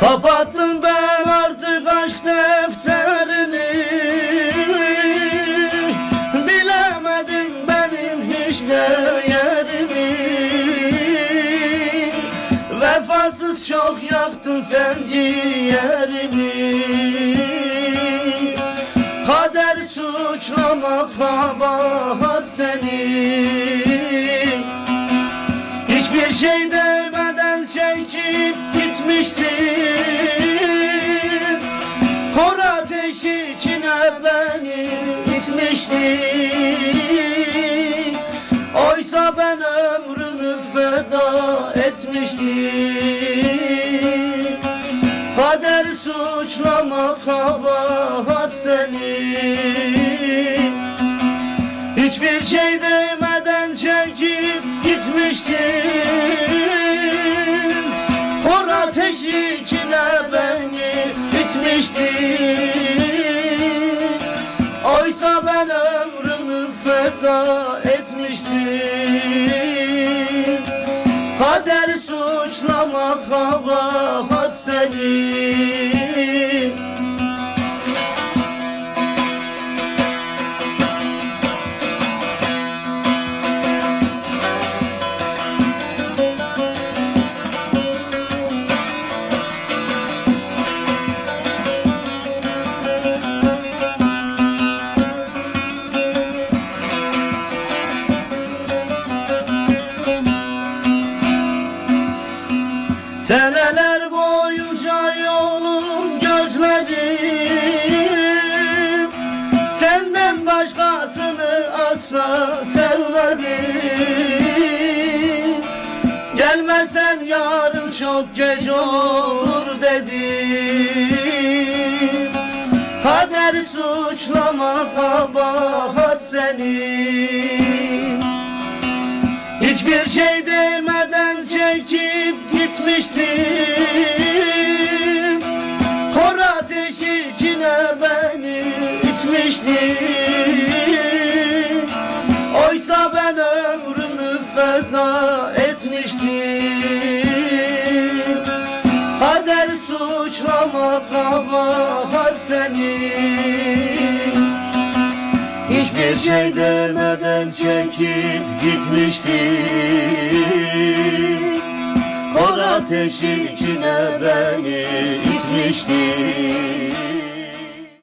Kapattım ben artık aşk defterini. Bilemedim benim hiç değerimi Vefasız çok yaktın sen ciğerimi. Kader suçlamak kabahat senin itmiştin Oysa ben ömrümü feda etmiştim. Kader suçlamak kabahat senin Hiçbir şey demeden çekip gitmiştin Kor ateşi içine beni bitmiştin feda etmiştim Kader suçlamak kabahat senin Seneler boyunca yolum gözledim. Senden başkasını asla sevmedim. Gelmesen yarın çok geç olur dedim. Kader suçlama kabahat senin çekip gitmiştim. Kor ateşi içine beni itmiştin Oysa ben ömrümü feda etmiştim. Kader suçlama kabahat senin. Hiçbir şey demeden çekip gitmiştin ateşi içine beni itmiştin